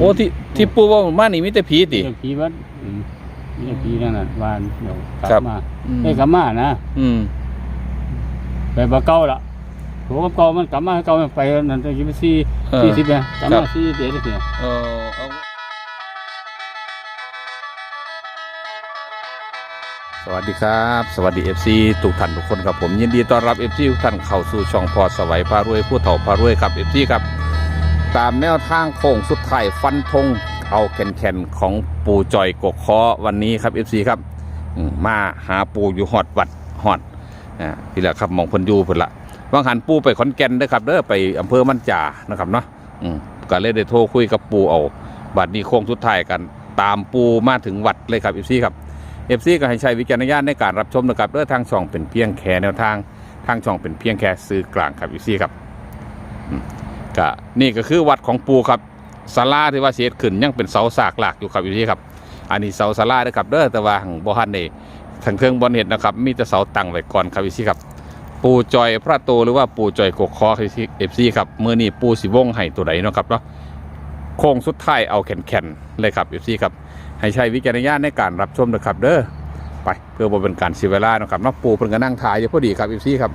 อ้ที่ที่ปูว่ามานี่มีแต่ผีติ เรียกผีวัดอืมเรียกผีนั่นน่ะวานเดี๋ยวกลัครับบ มาอืมได้กลับมานะอืมไปบ่เก่าละโหกับเก่ามันกลับมาเก่ามันไปนั่นจะยี่สิบสี่เออ สี่สิบเนี่ยกลับครัมาบ สี่สิบเอ็ดเลยเออเอาสวัสดีครับ สวัสดี FC ทุกท่านทุกคนครับผมยินดีต้อนรับ FC ทุกท่านเข้าสู่ช่องพอสวัยพารวยผู้เฒ่าพารวยครับ FC ครับ ตามแนวทางโค้งสุดท้ายฟันธงเอาแคนๆของปูจอยกกคอวันนี้ครับ FC ครับมาหาปูอยู่หอดวัดหอดอ่าพี่ละครับมองพันยูเพิ่นละว่างหันปูไปขอนแก่นเด้อครับเด้อไปอำเภอมันจ่านะครับเนาะก็เลยได้โทรคุยกับปูเอาบัดนี้โค้งสุดท้ายกันตามปูมาถึงวัดเลยครับ FC ครับ FC ก็ให้ใช้วิจารณญาณในการรับชมนะครับเด้อทางช่องเป็นเพียงแค่แนวทางทางช่องเป็นเพียงแค่ซื้อกลางครับ FC ครับ ก็นี่ก็คือวัดของปูครับศาลาที่ว่าเสียขึ้นยังเป็นเสาสากหลักอยู่ครับ FC ครับอันนี้เสาศาลาเด้อครับเด้อแต่ว่าหังบ่ทันได้ทางเทิงบ่เห็นนะครับมีแต่เสาตั้งไว้ก่อนครับ FC ครับ ปูจอยพระโตหรือว่าปูจอยกกคอครับ FC ครับมื้อนี้ปูสิวงให้ตัวใดเนาะครับเนาะโค้งสุดท้ายเอาแข็งๆเลยครับ FC ครับให้ใช้วิจารณญาณในการรับชมนะครับเด้อไปเพื่อบ่เป็นการเสียเวลาเนาะครับเนาะปูเพิ่นก็นั่งถ่ายอยู่พอดีครับ FC ครับ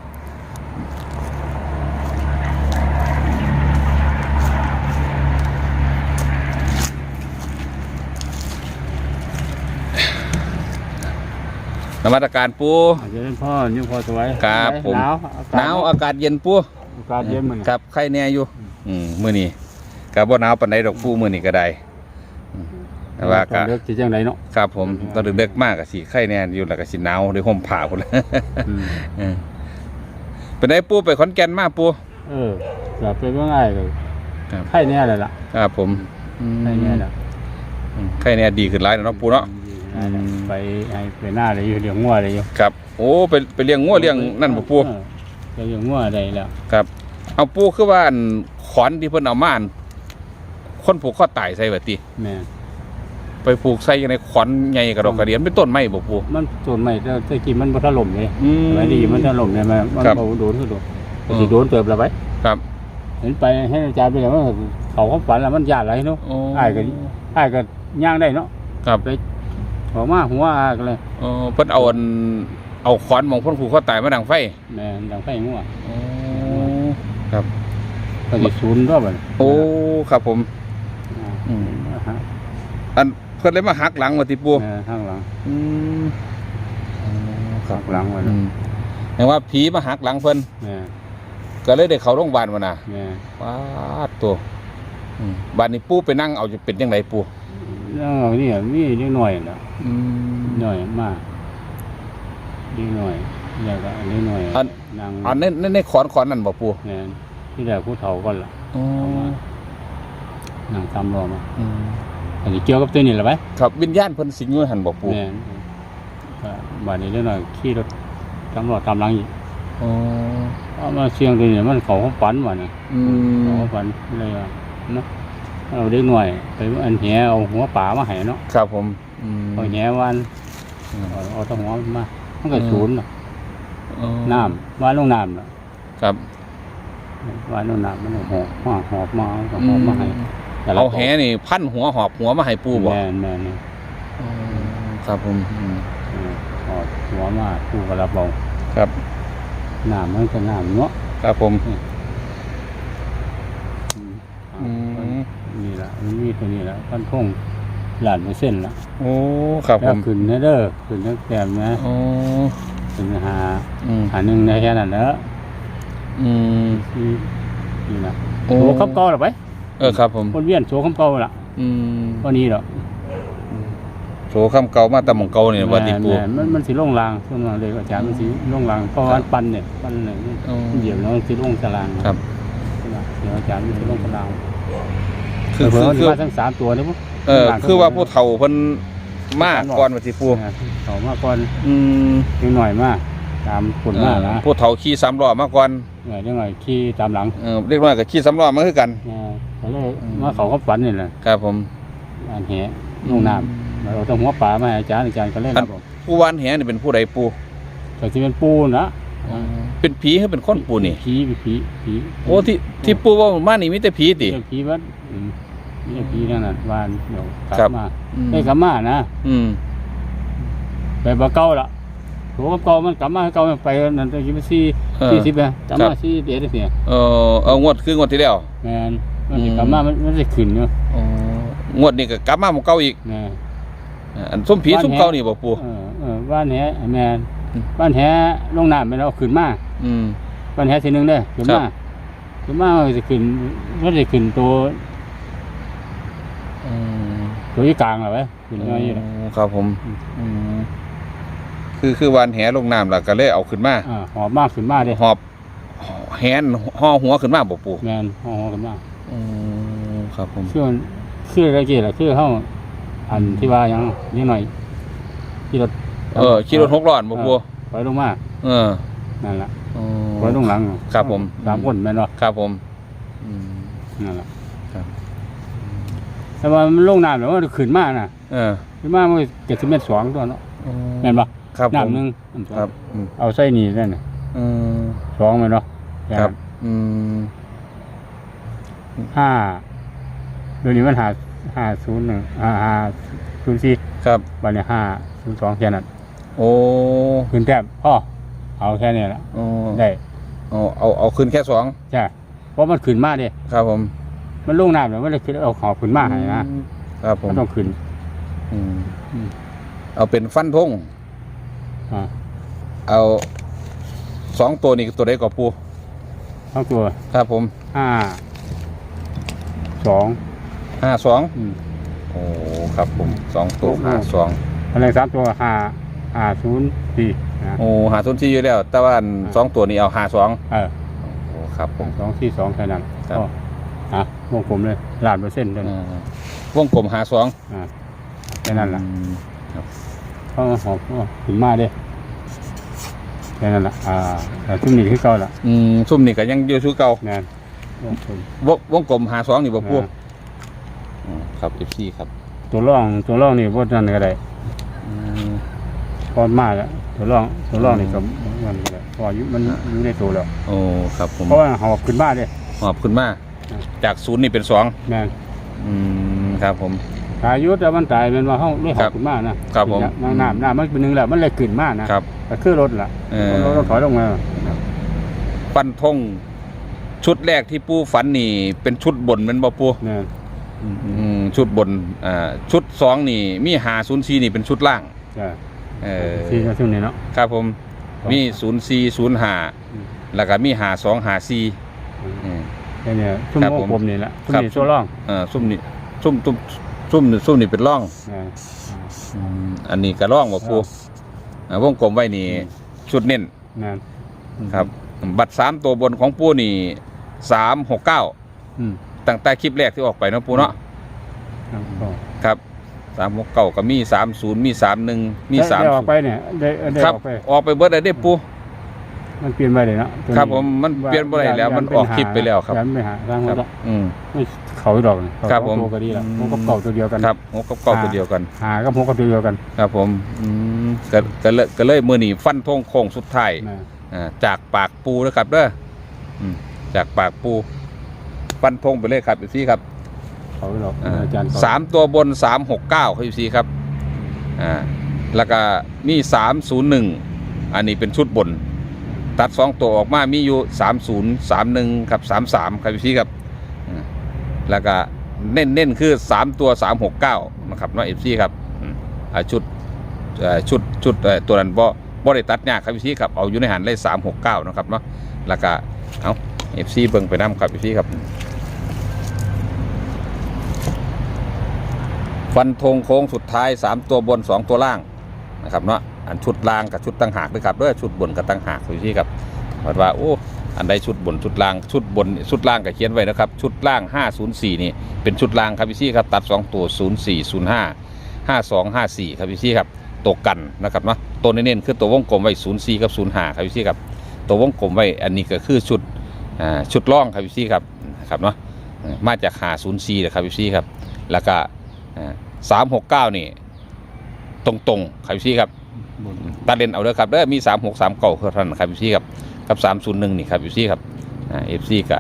นมัตการปูอาจจะเป็นพ่อนี่พ่อสวยครับผมหนาวหนาวอากาศเย็นปูอากาศเย็นมันครับไข่แน่อยู่ อืมมื้อนี้ก็บ่หนาวปานใดดอกปูมื้อนี้ก็ได้อืมแต่ว่าก็เลือกที่จังไรเนาะครับผมตอนเด็กๆมากก็สิไข่แน่อยู่แล้วก็สิหนาวด้วยห่มผ้าพุ่นอืมเออเป็นไงปูไปขอนแก่นมาปูเออจะไปเมื่อไงเลยครับไข่แน่เลยล่ะครับผมไข่แน่ละอืมไข่แน่ดีขึ้นหลายแล้วเนาะปูเนาะอืม ไปให้ไปหน้าเลยอยู่เลี้ยงงัวเลยอยู่ครับ โอ้ไปไปเลี้ยงงัวเลี้ยงนั่นบ่ปูเออไปเลี้ยงงัวได้แล้วครับ เอาปูคือว่าอันขอนที่เพิ่นเอามาอันคนผูกข้อตายใส่บัดติแม่นไปผูกใส่ในขอนใหญ่กระดอกกระเดียนเป็นต้นไม้บ่ปู มันต้นไม้แต่ตะกี้มันบ่ถล่มเลยอืม ไม่ดีมันถล่มเนี่ยมันมันครับ บ่โดนคือโดนอืมสิโดนเติบแล้วไปครับเห็นไปให้อาจารย์ไปแล้วว่าเขาเขาฝันแล้วมันยานอะไรเนาะโอ้อ้ายก็ อ้ายก็ย่างได้เนาะครับ ไป หัวมาหัวอากเลยเออเพิ่นเอาอันเอาขอนหมองเพิ่นผูกข้อตายมาดังไฟแม่นดังไฟงัวโอ้ครับ ก็สิศูนย์รอบบัดโอ้ครับผมอืมฮะอันเพิ่นเลยมาหักหลังว่าติปูแม่ข้างหลังอืมข้างหลังไว้อืมแปลว่าผีมาหักหลังเพิ่นแม่ก็เลยได้เข้าโรงพยาบาลมาน่ะแม่ว้าดตัวอืมบ้านนี้ปูไปนั่งเอาจะเป็นจังไดปู แล้วนี่มีเล็กน้อยน่ะอืมน้อยมากเล็กน้อยแล้วก็อันนี้น้อยอัน นางอันในในในขอนขอนนั่นบ่ปู่แม่นที่แรกผู้เฒ่าก่อนล่ะอ๋อนางตามรอมาอืมอันนี้เกี่ยวกับตัวนี้แหละไหมครับวิญญาณเพิ่นสิงอยู่หั่นบ่ปู่แม่นก็บาดนี้เล็กน้อยขี่รถตามรอตามหลังอีกอ๋อเอามาเสียงตัวนี้มันเขาของฝันว่ะนี่อืเขามของฝันเลยว่าเนาะ เอาเด็กหน่อยไปอันแหเอาหัวป่ามาให้เนาะครับผมอืมเอาแหวันอืมเอาเอาแตหัวมามันก็ศูนย์น่ะอ๋อน้ำว่าลงน้ำน่ะครับว่าลงน้ำมันหอบมาหอบมาก็หอบมาให้แต่ละเอาแหนี่ พันหัวหอบหัวมาให้ปู่บ่แม่นแม่นนี่อืมครับผมอืมเออหอบหัวมาผู้กระเบาครับ น้ำมันก็น้ำเนาะ ครับผมอืม อืม นี่แหละ มันมีตัวนี้แหละพันทุ่งหลานเปอร์เส้นต์ละโอ้ครับผแล้วมขึ้นนะเด้อขึ้นตั้งแต่นะอ๋อขึ้นหาอืมหาหนึ่งในแค่นั้นเนอะอืมนี่นี่นะโอ้โชว์คำเก่าหรอไปเออครับผมคนเวียนโชว์คำเก่าละอืมวันนี้หรอกโถคำเก่ามาแตะมองเก่าเนี่ยว่าติปู แม่นมันมันสิลงรางส่วนมากเลยอาจารย์มันสิลงรางเพราะว่าปั้นเนี่ยปั้นเนี่ยอ๋อเหยียบแล้วมันสิลงตารางครับใช่ไหมเดี๋ยวอาจารย์มันสิลงตาราง คือเผื่คืออคือว่าทั้งสามตัวนี่ปุ๊บเออคือว่าผู้เฒ่าเพิ่นมากก่อนว่าติปูเขามาก่อนอืมนิดหน่อยมากตามคนมากนะผู้เฒ่าขี่สามล้อมาก่อนหน่อยนิดหน่อยขี่ตามหลังเออเรียกว่ากับขี่สามล้อมาคือกัน เออเขาเลยมาเขาเขาฝันนี่แหละครับผม อันแหลงน้ำเราต้องหัวป่ามาให้อาจารย์อาจารย์ก็เล่นครับผมผู้วานแหนี่เป็นผู้ใดปูแต่ที่เป็นปูนะเป็นผีหรือเป็นคนปูนี่ผีผีผีโอ้ที่ที่ปูว่ามานี่มีแต่ผีติเรื่องผีวัดอืม นี่ปีนั่นน่ะวานเดี๋ยวกลับครับมาอืม ได้กลับมานะอืม ไปบ่เก่าละโหกับเก่ามันกลับมาเก่ามันไปนั่นจะยี่สิบสี่เออสี่สิบเนี่ยกลับครัมาบสี่เดียดเนี่ยเออเอางวดคืองวดที่แล้ว แมนมันสิอืม กลับมามันมันจะขึ้นเนาะอ๋องวดนี้ก็กลับมาหมู่เก่าอีกแม่อ่าอันส้มผีบ้านส้มแฮะเก่านี่บ่ปู เออเออบ้านแหแมนอืม บ้านแหลงน้ำไปแล้วเอาขึ้นมาอืม บ้านแหทีหนึงเด้อขึ้นครัมาบ ขึ้นมามันจะขึ้นมันจะขึ้นตัวอืม ตัวที่กลางเหรอเว้ยขึ้นมาอยู่น่ะครับผมอืม อืมคือคือวานแหลงน้ำแล้วก็เลยเอาขึ้นมา อ่าหอบมากขึ้นมาเด้หอบแหนห่อหัวขึ้นมาบ่ปูแมนหอบขึ้นมาอืมครับผม คือมันคืออะไรกี่ล่ะคือเฮาอันที่ว่าหยังนิดหน่อยที่รถเออขี่รถหกล้อนบ่ปูถอยลงมาเออนั่นล่ะอ๋อถอยลงหลังครับผม สามคนแม่นบ่ครับผมอืม นั่นล่ะครับ แต่ว่ามันลงน้ำแล้วมันขึ้นมาน่ะเออขึ้นมามันก็จะเป็นสองตัวเนาะแม่นบ่ครับผมน้ำหนึงอันสองครับอืมเอาใส่นี่นั่นน่ะอืม สองแม่นเนาะครับ อืมห้าเดี๋ยวนี้มันหาห้าศูนย์หนึ่งห้าห้าศูนย์สี่ครับบัดนี้ห้าศูนย์สองแค่นั้นโอ้ขึ้นแต้มพ่อเอาแค่นี้ละโอ้ได้เอาเอาเอาขึ้นแค่สองใช่เพราะมันขึ้นมาเด้ครับผม มันลงน้ำแล้วมันเลยขึ้นเอาขอบขึ้นมาให้นะครับผมมันต้องขึ้นอืมอืมเอาเป็นฟันธงอ่าเอาสองตัวนี้ตัวใดก็ปูทั้งตัวครับผมห้าสองห้าสองอืมโอ้ครับผมสองตัวโอ้โหห้าสองอะไรสามตัวห้าห้าศูนย์สี่นะโอ้หาทุนที่อยู่แล้ว แต่ว่าอันอ่าสองตัวนี้เอาห้าสองเออโอ้ครับผมสองสี่สองแค่นั้นครับก็ อะวงกลมเลยล้านเปอร์เซ็นต์เลยอ่าวงกลมหาสองอ่าแค่นั้นแหละอืมเขาหอบเอาขึ้นมาเด้แค่นั้นแหละอ่าแต่ทุ่มนี้คือเก่าละอืมซุ่มนี่ก็ยังอยู่ชื่อเก่าแม่นวงกลม วงวงกลมหาสองนี่บ่ปูอ่า อืมครับเอฟซีครับตัวร่องตัวร่องนี่พวกนั้นก็ได้อืม พอมากแล้วตัวร่องตัวร่องนี่ก็มันก็ได้เพออายุมันอ่าอยู่ในตัวแล้วโอ้ครับผมเพราะว่าหอบขึ้นมาเด้หอบขึ้นมาอ่า จากศูนย์นี่เป็นสองแม่นอืมครับผมอายุแต่มันตายเป็นว่าเฮาเลยหอบขึ้นมานะครับผมน้ำน้ำน้ำมันเป็นหนึงแล้วมันเลยขึ้นมานะครับ ก็คือรถล่ะเออ รถรถถอยลงมาฟันธงชุดแรกที่ปูฝันนี่ เป็นชุดบนแมันบ่ปูแม่นอืมอืมอืมชุดบนอ่าชุดสองนี่ มีหาศูนย์สี่นี่เป็นชุดล่าง จ้ะเออสี่ก็ช่วงนี้เนาะ ครับผม มีศูนย์สี่ศูนย์หาอืม แล้วก็มีหาสองหาสี่อืมอื มแค่นี้ชุ่มครับวผงมกลมนี่แหละชุ่มครับ นี่ตัวร่องเอ่อซุ่มนี่ซุ่มซุ่มซุ่มนี่ซุ่มนี่เป็นร่องแม่นอืมอันนี้ก็ร่องบ่ปูอ่าวงกลมไว้นี่ชุดเน้นแม่นครับ บัตรสามตัวบนของปูนี่สามหกเก้าอืมตั้งแต่คลิปแรกที่ออกไปเนาะปูเนาะครับก็ครับสามหกเก้าก็มีสามศูนย์มีสามหนึ่งมีสามได้ออกไปเนี่ยได้ได้ครับออกไปออกไปเบิดได้เด้ปู มันเปลี่ยนไปเลยเนาะตัวนี้ครับผมมันเปลี่ยนบ่ได้แล้วมันออกคลิปไปแล้วครับยันไม่หาทางคมัรันบก็อืม ไม่เขาดอกนี่เขาครับผม ตัวก็ดีละอืมหกกับเก่าตัวเดียวกันครับหกกับเก้าตัวเดียวกัน หากับหกกับตัวเดียวกันครับผมอืมก็ก็เลยก็เลยมือนี่ฟันธงโค้งสุดท้ายนะอ่าจากปากปูนะครับเด้ออืมจากปากปู ฟันธงไปเลยครับอีซี่ครับเขาดอกอ่าอาจารย์เขสามตัวบนสามหกเก้าครับอีซี่ครับอ่าแล้วก็มีสามศูนย์หนึ่งอันนี้เป็นชุดบน ตัดสองตัวออกมามีอยู่สามศูนย์สามหนึ่งครับสามสามครับอีซี่ครับอ่าแล้วก็เน้นเน้นคือสามตัวสามหกเก้านะครับเนาะเอฟซีครับชุดชุดชุดตัวนั้นบ่บ่ได้ตัดยากครับอีซี่ครับเอาอยู่ในหันเลยสามหกเก้านะครับเนาะแล้วก็เอาเอฟซีเบิ่งไปน้ำครับอีซี่ครับฟันธงโค้งสุดท้าย 3 ตัวบน 2 ตัวล่างนะครับเนาะ อันชุดล่างกับชุดตั้งหากด้วยครับด้วยชุดบนกับตั้งหากดูที่ครับว่าว่าโอ้อันใดชุดบนชุดล่างชุดบนชุดล่างก็เขียนไว้นะครับชุดล่าง 504 นี่เป็นชุดล่างครับพี่ซี่ครับตัด 2 ตัว 04 05 52 54 ครับพี่ซี่ครับตัวกันนะครับเนาะตัวเน้นๆคือตัววงกลมไว้ 04 กับ 05 ครับพี่ซี่ครับตัววงกลมไว้อันนี้ก็คือชุดอ่าชุดล่องครับพี่ซี่ครับนะครับเนาะมาจาก504นะครับพี่ซี่ครับแล้วก็สามหกเก้านี่ตรงๆครับพี่ครับ ตัดเลนเอาเด้อครับเด้อมีสามหกสามเก้าคือเท่านั้นครับพี่ครับกับสามศูนย์หนึ่งนี่ครับพี่ครับเอฟซีก็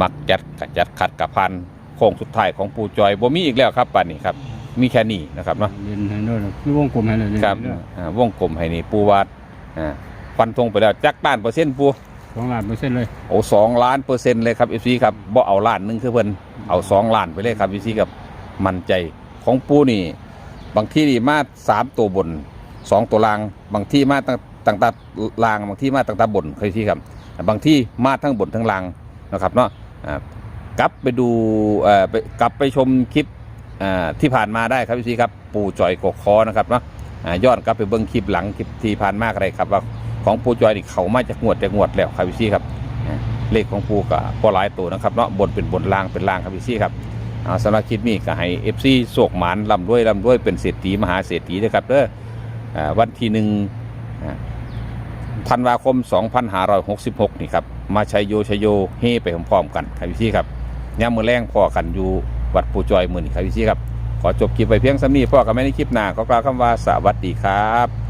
มักจัดกับจัดขัดกับพันโค้งสุดท้ายของปูจอยบ่มีอีกแล้วครับป่านนี้ครับมีแค่นี้นะครับเนาะเรียนให้ด้วยคือวงกลมให้เลยเรียนครับให้ด้วยอ่าวงกลมให้นี่ปูวาดอ่าฟันธงไปแล้วจักล้านเปอร์เซ็นต์ปูสองล้านเปอร์เซ็นต์เลยโอ้สองล้านเปอร์เซ็นต์เลยครับเอฟซีครับบ่เอาล้านหนึงคือเพิ่นเอาสองล้านไปเลยครับเอฟซีครับมั่นใจของปูนี่ บางที่นี่มาสามตัวบน สองตัวลางบางที่มาตั้งตั้งแตาลาง บางที่มาตั้งแตาบนเคยที่ครับ บางที่มาทั้งบนทั้งลางนะครับเนาะกลับไปดูกลับไปชมคลิปที่ผ่านมาได้ครับพี่ซีครับปู่จอยกกคอนะครับเนาะย้อนกลับไปเบิ้งคลิปหลังคลิปที่ผ่านมาก็ได้ครับว่าของปู่จอยนี่เขามาจากงวดจากงวดแล้วครับพี่ซีครับเลขของปู่ก็พอหลายตัวนะครับเนาะบนเป็นบนล่างเป็นล่างครับพี่ซีครับสำหรับคลิปนี้ก็ให้เอฟซีโศกหมานลำด้วยลำด้วยเป็นเศรษฐีมหาเศรษฐีนะครับเด้ออ่า วันที่หนึ่งธันวาคม 2566 นี่ครับ มาชัยโยชัยโยเฮไปพร้อมๆกันครับพี่ซี่ครับย่ามมือแรงพ่อกันอยู่วัดปูจอยมือนี่ครับพี่ซี่ครับ ขอจบคลิปไปเพียงสำนี้พ่อกับไม่ในคลิปหน้าก็กล่าวคำว่าสวัสดีครับ